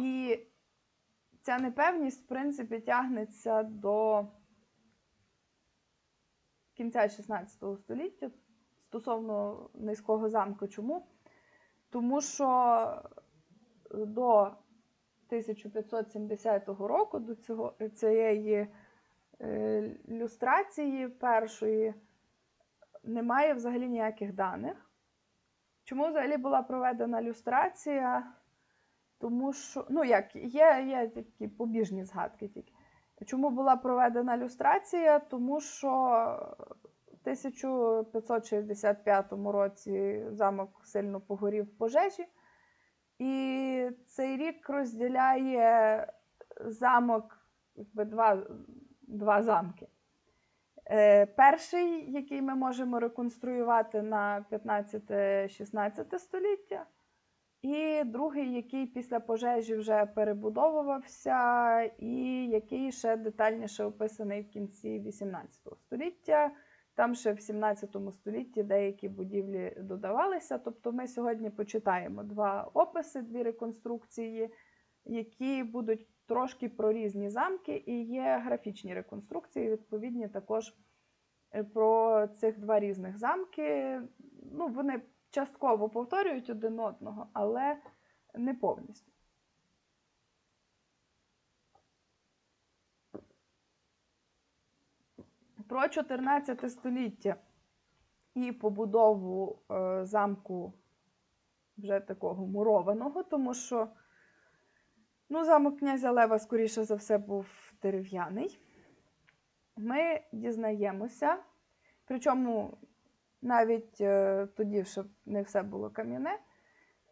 І ця непевність, в принципі, тягнеться до кінця 16 століття стосовно низького замку. Чому? Тому що до 1570 року, до цього, цієї е, люстрації першої, немає взагалі ніяких даних. Чому взагалі була проведена люстрація? Тому що, ну як, є, є такі побіжні згадки тільки. Чому була проведена люстрація? Тому що в 1565 році замок сильно погорів в пожежі, і цей рік розділяє замок, якби два, два замки. Е, Перший, який ми можемо реконструювати на 15-16 століття, і другий, який після пожежі вже перебудовувався, і який ще детальніше описаний в кінці 18 століття. Там ще в 17 столітті деякі будівлі додавалися. Тобто ми сьогодні почитаємо два описи, дві реконструкції, які будуть трошки про різні замки, і є графічні реконструкції, відповідні також е, про цих два різних замки. Ну, вони частково повторюють один одного, але не повністю. Про 14 століття і побудову е, замку вже такого мурованого, тому що ну, замок князя Лева, скоріше за все, був дерев'яний. Ми дізнаємося, причому навіть е, тоді, щоб не все було кам'яне,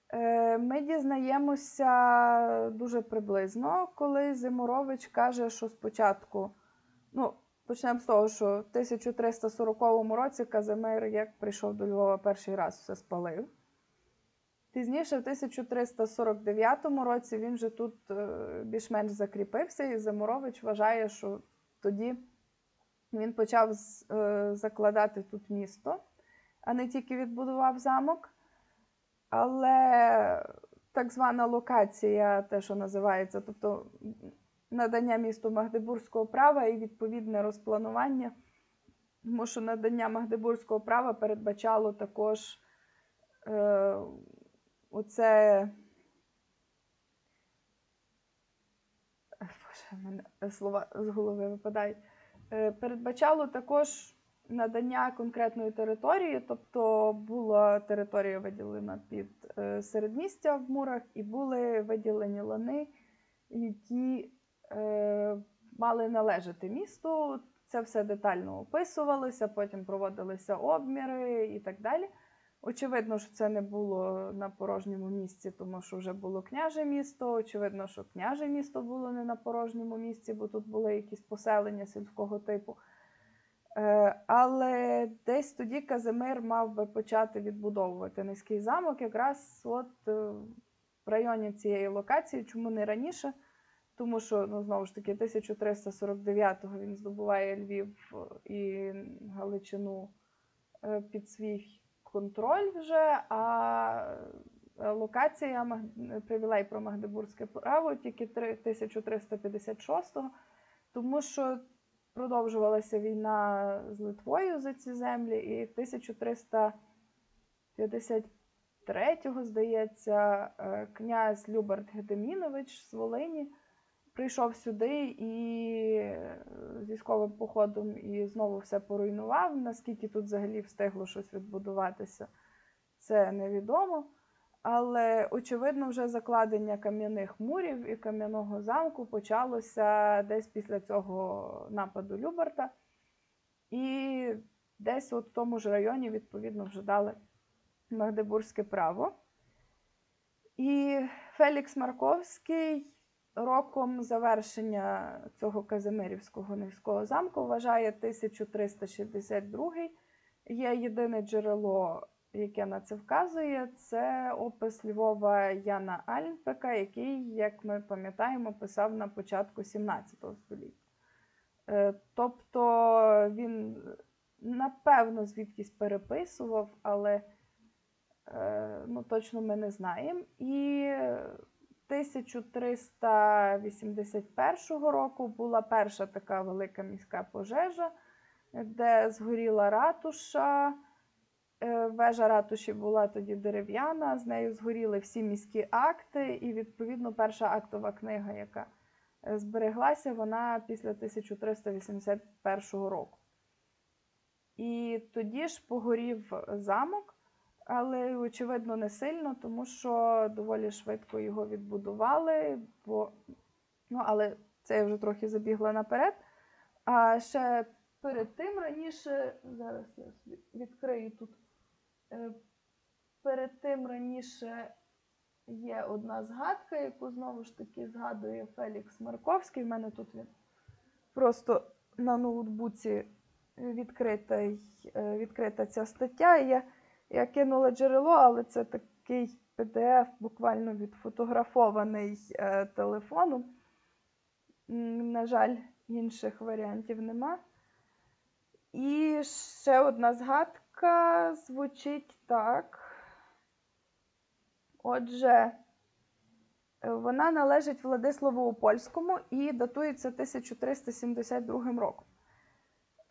е, ми дізнаємося дуже приблизно, коли Зимурович каже, що спочатку, ну, почнемо з того, що в 1340 році Казимир, як прийшов до Львова перший раз, все спалив. Пізніше, в 1349 році, він вже тут е, більш-менш закріпився, і Зимурович вважає, що тоді він почав закладати тут місто, а не тільки відбудував замок. Але так звана локація, те, що називається, тобто надання місту Магдебурзького права і відповідне розпланування, тому що надання Магдебурзького права передбачало також е, оце. Боже, в мене слова з голови випадають. Е, передбачало також надання конкретної території, тобто була територія виділена під е, середмістя в мурах, і були виділені лани, які е, мали належати місту. Це все детально описувалося, потім проводилися обміри і так далі. Очевидно, що це не було на порожньому місці, тому що вже було княже місто. Очевидно, що княже місто було не на порожньому місці, бо тут були якісь поселення сільського типу. Е, Але десь тоді Казимир мав би почати відбудовувати низький замок, якраз от е, в районі цієї локації, чому не раніше? Тому що, ну, знову ж таки, 1349-го він здобуває Львів і Галичину е, під свій контроль вже, а локація привілей про Магдебурзьке право тільки 1356-го, тому що продовжувалася війна з Литвою за ці землі, і 1353-го, здається, е, князь Любард Гедемінович з Волині прийшов сюди і е, з військовим походом і знову все поруйнував. Наскільки тут взагалі встигло щось відбудуватися, це невідомо. Але очевидно, вже закладення кам'яних мурів і кам'яного замку почалося десь після цього нападу Любарта. І десь от в тому ж районі, відповідно, вже дали Магдебурзьке право. І Фелікс Марковський роком завершення цього Казимирівського низького замку вважає 1362. Є єдине джерело, яке на це вказує, це опис Львова Яна Альнпека, який, як ми пам'ятаємо, писав на початку 17 століття. Е, Тобто він, напевно, звідкись переписував, але е, ну, точно ми не знаємо. І 1381 року була перша така велика міська пожежа, де згоріла ратуша. Е, Вежа ратуші була тоді дерев'яна, з нею згоріли всі міські акти, і, відповідно, перша актова книга, яка е, збереглася, вона після 1381 року. І тоді ж погорів замок, але, очевидно, не сильно, тому що доволі швидко його відбудували. Бо... Ну, але це я вже трохи забігла наперед. А ще перед тим раніше, зараз я відкрию тут. Е, Перед тим раніше є одна згадка, яку знову ж таки згадує Фелікс Марковський. В мене тут він просто на ноутбуці відкрита, е, відкрита ця стаття. Я, я кинула джерело, але це такий PDF, буквально відфотографований е, телефоном. На жаль, інших варіантів нема. І ще одна згадка звучить так. Отже, е, вона належить Владиславу Опольському і датується 1372 роком.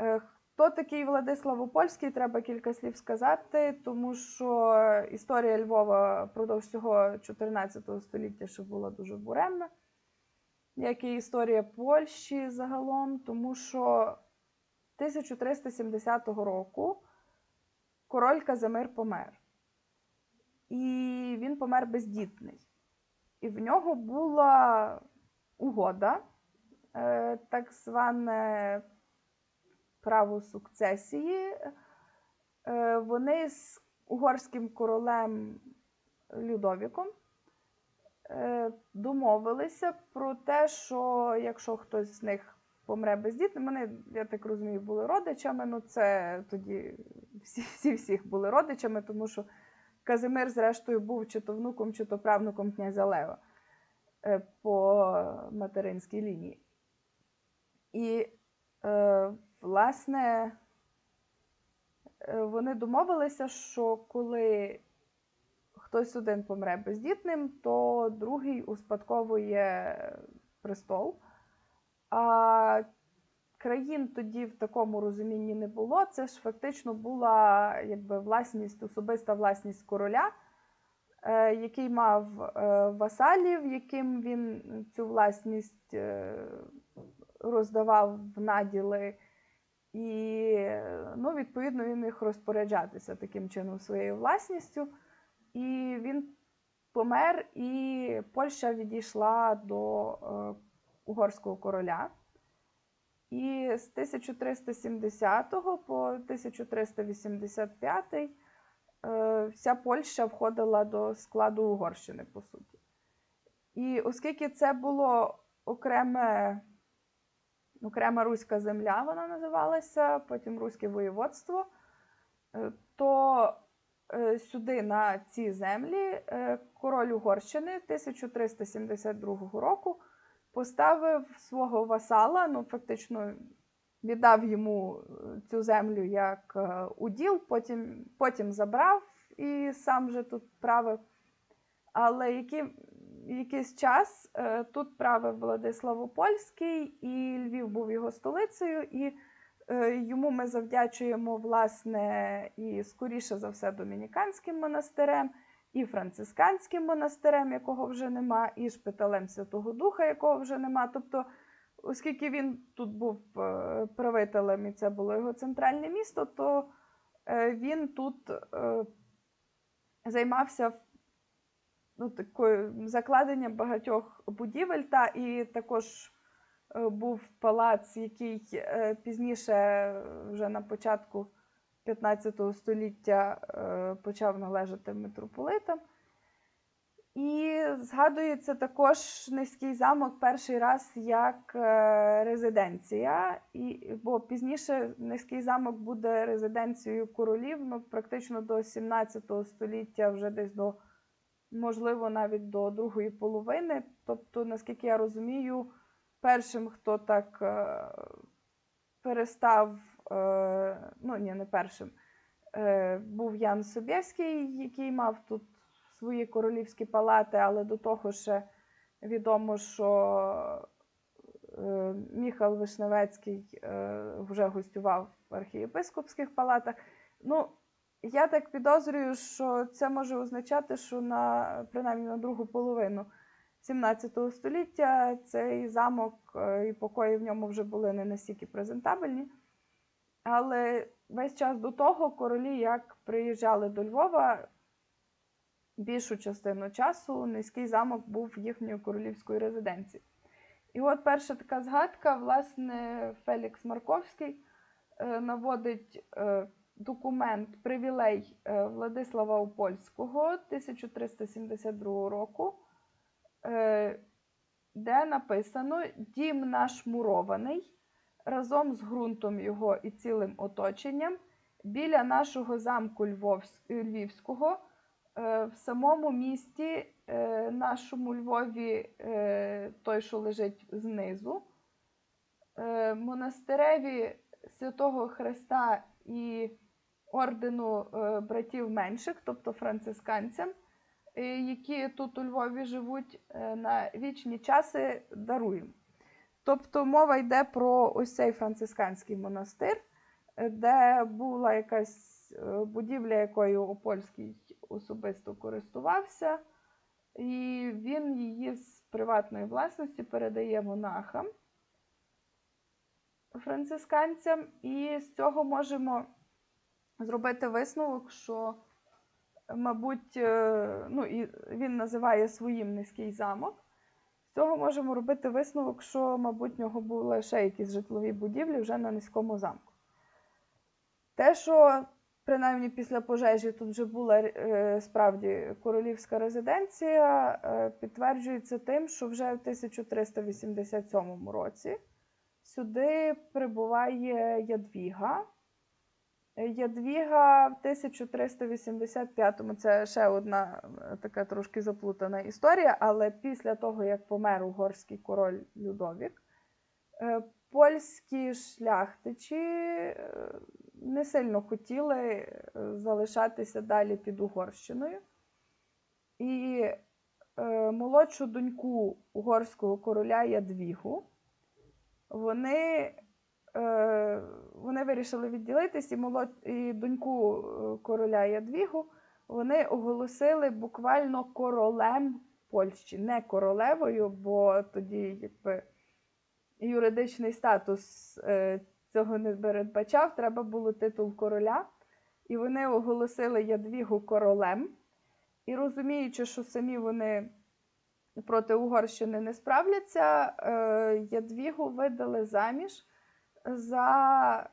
Е, Хто такий Владислав Опольський, треба кілька слів сказати, тому що історія Львова впродовж всього 14 століття ще була дуже буремна, як і історія Польщі загалом, тому що 1370 року король Казимир помер. І він помер бездітний. І в нього була угода, е, так зване право сукцесії. Е, Вони з угорським королем Людовіком е, домовилися про те, що якщо хтось з них помре бездітним, вони, я так розумію, були родичами. Ну, це тоді всі, всі всіх були родичами, тому що Казимир, зрештою, був чи то внуком, чи то правнуком князя Лева е, по материнській лінії. І, е, власне, е, вони домовилися, що коли хтось один помре бездітним, то другий успадковує престол. А країн тоді в такому розумінні не було. Це ж фактично була якби власність, особиста власність короля, е, який мав е, васалів, яким він цю власність е, роздавав в наділи. І, ну, відповідно, він міг розпоряджатися таким чином своєю власністю. І він помер, і Польща відійшла до угорського короля. І з 1370 по 1385 е, вся Польща входила до складу Угорщини, по суті. І оскільки це було окреме, окрема руська земля, вона називалася, потім Руське воєводство, е, то е, сюди на ці землі король Угорщини 1372 року поставив свого васала, ну фактично віддав йому е, цю землю як е, уділ, потім, потім забрав і сам же тут правив. Але які, якийсь час е, тут правив Владислав Опольський, і Львів був його столицею, і йому ми завдячуємо, власне, і скоріше за все, домініканським монастирем, і францисканським монастирем, якого вже нема, і шпиталем Святого Духа, якого вже нема. Тобто, оскільки він тут був е, правителем, і це було його центральне місто, то е, він тут е, займався ну, такою закладенням багатьох будівель, та і також був палац, який пізніше, вже на початку 15 століття, е, почав належати митрополитам. І згадується також низький замок перший раз як е, резиденція, і, бо пізніше низький замок буде резиденцією королів, ну, практично до 17 століття, вже десь до, можливо, навіть до другої половини. Тобто, наскільки я розумію, першим, хто так е, перестав, ну ні, не першим, е, був Ян Собєвський, який мав тут свої королівські палати, але до того ще відомо, що е, Міхал Вишневецький е, вже гостював в архієпископських палатах. Ну, я так підозрюю, що це може означати, що на принаймні на другу половину 17 століття цей замок е, і покої в ньому вже були не настільки презентабельні. Але весь час до того королі, як приїжджали до Львова, більшу частину часу низький замок був їхньою королівською резиденцією. І от перша така згадка, власне, Фелікс Марковський е, наводить е, документ привілей е, Владислава Опольського 1372 року, де написано Дім наш мурований разом з ґрунтом його і цілим оточенням біля нашого замку Львівського е, в самому місті е, нашому Львові, е, той, що лежить знизу, монастиреві Святого Христа і ордену братів менших, тобто францисканцям, які тут у Львові живуть на вічні часи, даруємо. Тобто мова йде про ось цей францисканський монастир, де була якась е, будівля, якою Опольський особисто користувався, і він її з приватної власності передає монахам, францисканцям, і з цього можемо зробити висновок, що, мабуть, е, ну, він називає своїм низький замок. Цього можемо робити висновок, що, мабуть, в нього були ще якісь житлові будівлі вже на низькому замку. Те, що принаймні після пожежі тут вже була е, справді королівська резиденція, е, підтверджується тим, що вже в 1387 році сюди прибуває Ядвіга. Ядвіга в 1385-му це ще одна е, така трошки заплутана історія, але після того, як помер угорський король Людовік, е, польські шляхтичі е, не сильно хотіли залишатися далі під Угорщиною. І молодшу доньку угорського короля Ядвігу вони вони вирішили відділитись, і, молод... і доньку е, короля Ядвігу вони оголосили буквально королем Польщі, не королевою, бо тоді якби, юридичний статус е, цього не передбачав, треба було титул короля. І вони оголосили Ядвігу королем. І розуміючи, що самі вони проти Угорщини не справляться, е, Ядвігу видали заміж за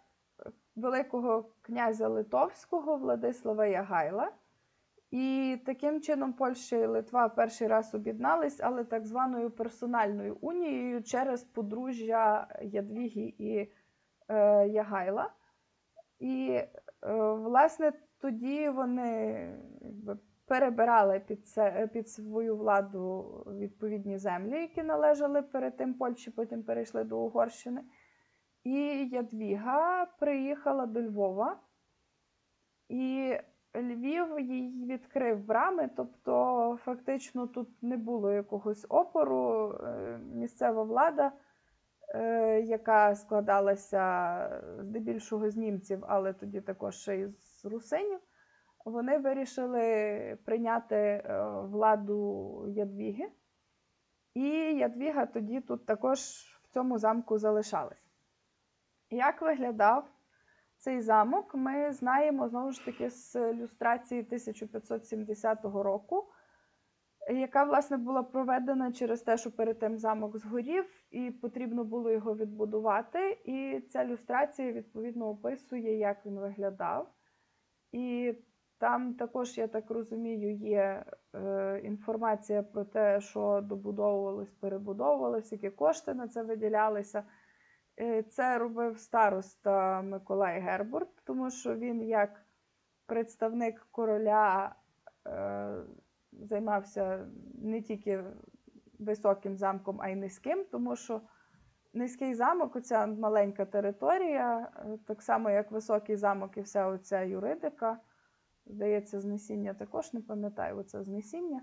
великого князя Литовського Владислава Ягайла. І таким чином Польща і Литва перший раз об'єднались, але так званою персональною унією через подружжя Ядвіги і е, Ягайла. І, е, власне, тоді вони перебирали під, це, під свою владу відповідні землі, які належали перед тим Польщі, потім перейшли до Угорщини. І Ядвіга приїхала до Львова, і Львів їй відкрив брами, тобто фактично тут не було якогось опору. Е, Місцева влада, е, яка складалася здебільшого з німців, але тоді також ще й з русинів, вони вирішили прийняти е, владу Ядвіги. І Ядвіга тоді тут також в цьому замку залишалась. Як виглядав цей замок, ми знаємо знову ж таки з люстрації 1570 року, яка, власне, була проведена через те, що перед тим замок згорів, і потрібно було його відбудувати. І ця люстрація, відповідно, описує, як він виглядав. І там також, я так розумію, є е, інформація про те, що добудовувалось, перебудовувалось, які кошти на це виділялися. Е, Це робив староста Миколай Гербурт, тому що він, як представник короля, е, займався не тільки високим замком, а й низьким, тому що низький замок, оця маленька територія, е, так само як високий замок і вся оця юридика. Здається, знесіння також не пам'ятаю, оце знесіння.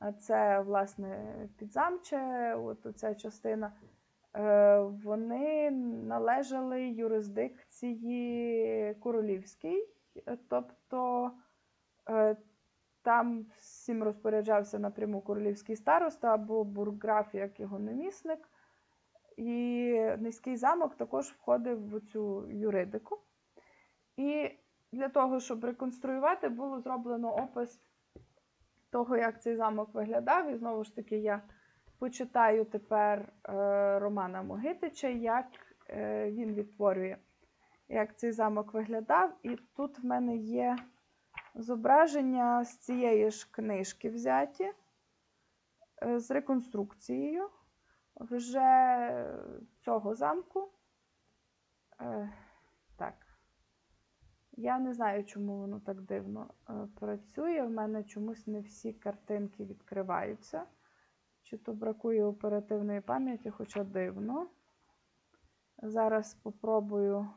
а це, власне, підзамче, от оця частина, вони належали юрисдикції королівській, е, тобто е, там всім розпоряджався напряму королівський староста або бурграф, як його намісник. І низький замок також входив в цю юридику. І для того, щоб реконструювати, було зроблено опис того, як цей замок виглядав. І знову ж таки, я почитаю тепер е, Романа Могитича, як е, він відтворює, як цей замок виглядав. І тут в мене є зображення з цієї ж книжки взяті е, з реконструкцією вже цього замку. Так. Я не знаю, чому воно так дивно працює. В мене чомусь не всі картинки відкриваються. Чи то бракує оперативної пам'яті, хоча дивно. Зараз спробую.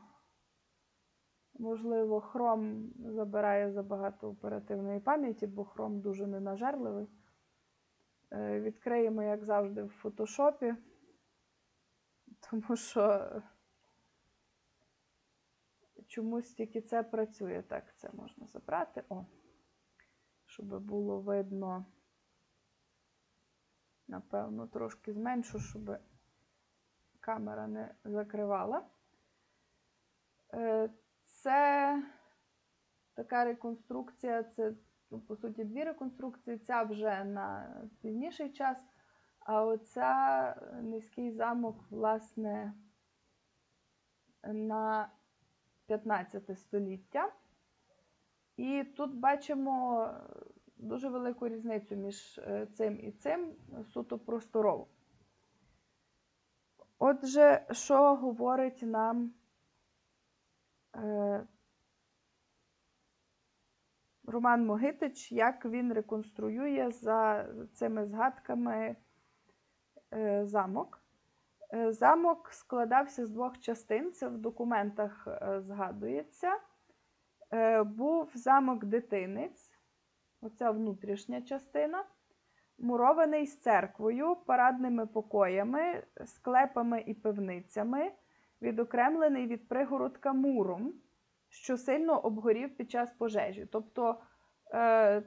Можливо, Chrome забирає забагато оперативної пам'яті, бо Chrome дуже ненажерливий. Е, Відкриємо, як завжди, в фотошопі, тому що чомусь тільки це працює. Так, це можна забрати. О, щоб було видно, напевно, трошки зменшу, щоб камера не закривала. Е, Це така реконструкція, це ну, по суті, дві реконструкції. Ця вже на пізніший час, а оця низький замок, власне, на 15 століття. І тут бачимо дуже велику різницю між е, цим і цим суто просторово. Отже, що говорить нам е, Роман Могитич, як він реконструює за цими згадками е, замок. Е, Замок складався з двох частин, це в документах е, згадується. Е, Був замок дитинець, оця внутрішня частина, мурований з церквою, парадними покоями, склепами і пивницями, відокремлений від пригородка муром що сильно обгорів під час пожежі. Тобто е,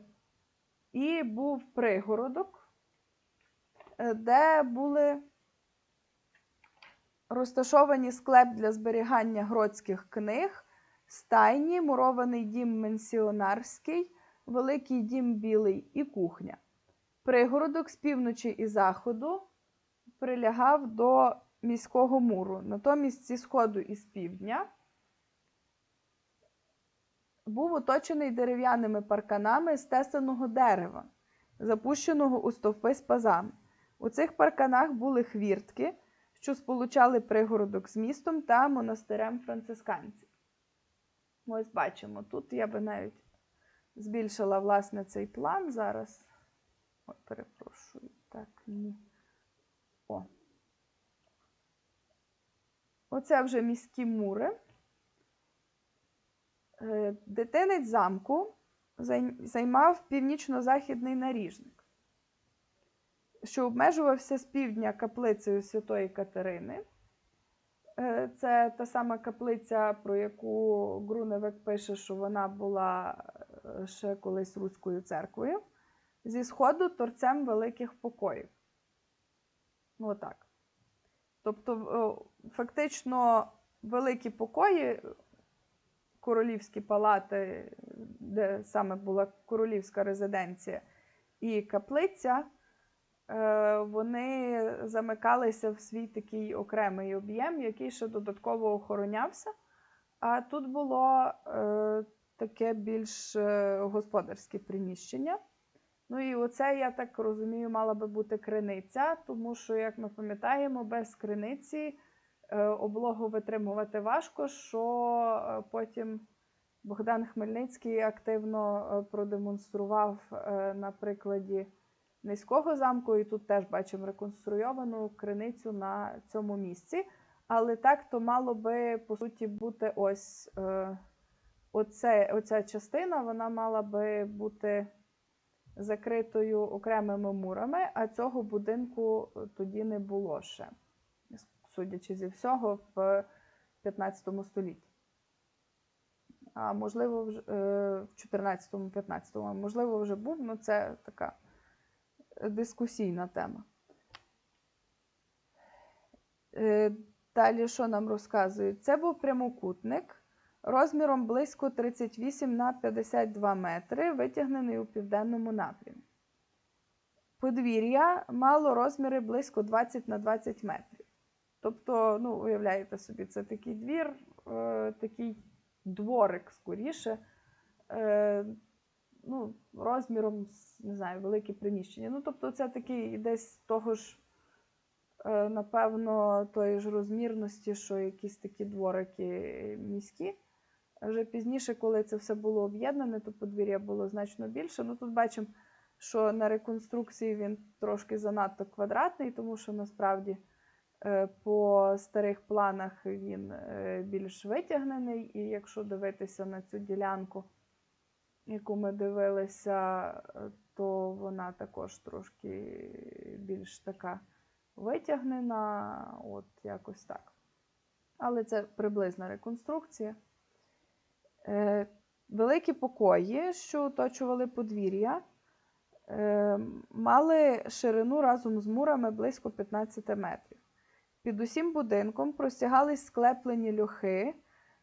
і був пригородок, е, де були розташовані склеп для зберігання гродських книг, стайні, мурований дім менсіонарський, великий дім білий і кухня. Пригородок з півночі і заходу прилягав до міського муру. Натомість зі сходу і з півдня був оточений дерев'яними парканами з тесаного дерева, запущеного у стовпи з пазами. У цих парканах були хвіртки, що сполучали пригородок з містом та монастирем францисканців. Ось бачимо, тут я би навіть збільшила власне цей план зараз. Ой, перепрошую, так, ні. О. Оце вже міські мури. Е, Дитинець замку займав північно-західний наріжник, що обмежувався з півдня каплицею Святої Катерини. Е, Це та сама каплиця, про яку Груневик пише, що вона була ще колись Руською церквою. Зі сходу торцем великих покоїв. Ну, отак. Тобто, фактично, великі покої королівські палати, де саме була королівська резиденція, і каплиця, е, вони замикалися в свій такий окремий об'єм, який ще додатково охоронявся. А тут було е, таке більш е, господарське приміщення. Ну і оце, я так розумію, мала би бути криниця, тому що, як ми пам'ятаємо, без криниці е, облогу витримувати важко, що е, потім Богдан Хмельницький активно продемонстрував на прикладі низького замку, і тут теж бачимо реконструйовану криницю на цьому місці. Але так то мало би, по суті, бути ось оце, оця частина, вона мала би бути закритою окремими мурами, а цього будинку е, тоді не було ще, судячи зі всього, в 15 столітті. А можливо, е, в 14-15, а можливо, вже був, ну це така дискусійна тема. Е, Далі, що нам розказують? Це був прямокутник розміром близько 38 на 52 метри, витягнений у південному напрямі. Подвір'я мало розміри близько 20 на 20 метрів. Тобто, ну, уявляєте собі, це такий двір, е, такий дворик скоріше, е, ну, розміром, не знаю, велике приміщення. Ну, тобто, це такий десь того ж, е, напевно, тої ж розмірності, що якісь такі дворики міські. Вже пізніше, коли це все було об'єднане, то подвір'я було значно більше. Ну, тут бачимо, що на реконструкції він трошки занадто квадратний, тому що насправді е, по старих планах він е, більш витягнений. І якщо дивитися на цю ділянку, яку ми дивилися, е, то вона також трошки більш така витягнена, от якось так. Але це приблизна реконструкція. Е, Великі покої, що оточували подвір'я, е, мали ширину разом з мурами близько 15 метрів. Під усім будинком простягались склеплені льохи,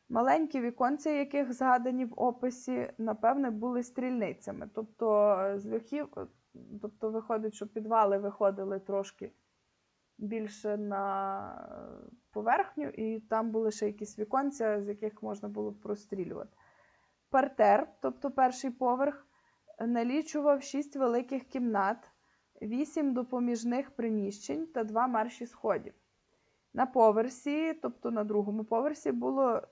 маленькі віконці, яких згадані в описі, напевне, були стрільницями. Тобто, з льохів, тобто виходить, що підвали виходили трошки більше на е, поверхню, і там були ще якісь віконця, з яких можна було прострілювати. Партер, тобто перший поверх, налічував шість великих кімнат, вісім допоміжних приміщень та два марші сходів. На поверсі, тобто на другому поверсі, було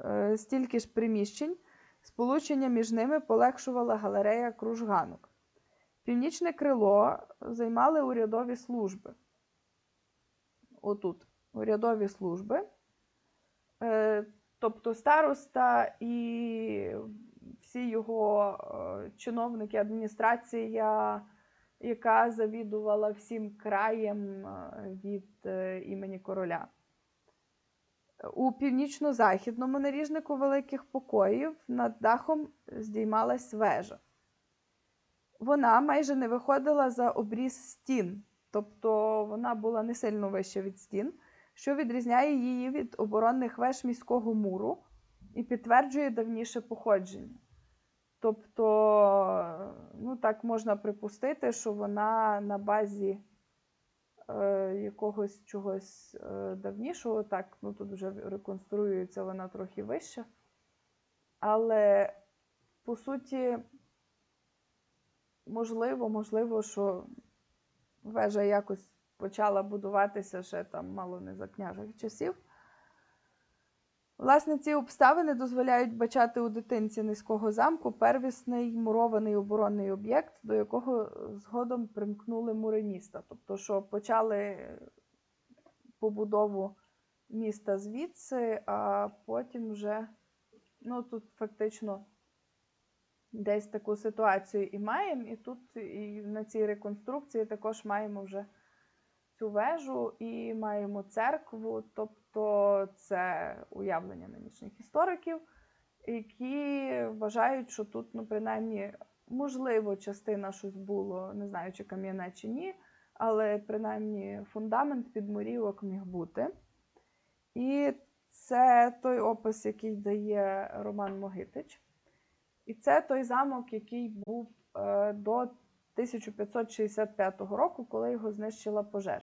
е, стільки ж приміщень, сполучення між ними полегшувала галерея кружганок. Північне крило займали урядові служби. Отут урядові служби. Е, тобто староста і всі його е, чиновники, адміністрація, яка завідувала всім краєм е, від імені короля. У північно-західному наріжнику великих покоїв над дахом здіймалась вежа. Вона майже не виходила за обріз стін, тобто вона була не сильно вища від стін що відрізняє її від оборонних веж міського муру і підтверджує давніше походження. Тобто, ну так можна припустити, що вона на базі е, якогось чогось е, давнішого, так, ну тут вже реконструюється вона трохи вища. Але, по суті, можливо, можливо, що вежа якось почала будуватися ще там мало не за княжих часів. Власне, ці обставини дозволяють бачати у дитинці низького замку первісний мурований оборонний об'єкт, до якого згодом примкнули мури міста. Тобто, що почали побудову міста звідси, а потім вже, ну тут фактично десь таку ситуацію і маємо, і тут і на цій реконструкції також маємо вже цю вежу і маємо церкву, тобто це уявлення нинішніх істориків, які вважають, що тут, ну, принаймні, можливо, частина щось було, не знаю, чи кам'яне, чи ні, але принаймні фундамент підмурівок міг бути. І це той опис, який дає Роман Могитич. І це той замок, який був е, до 1565 року, коли його знищила пожежа.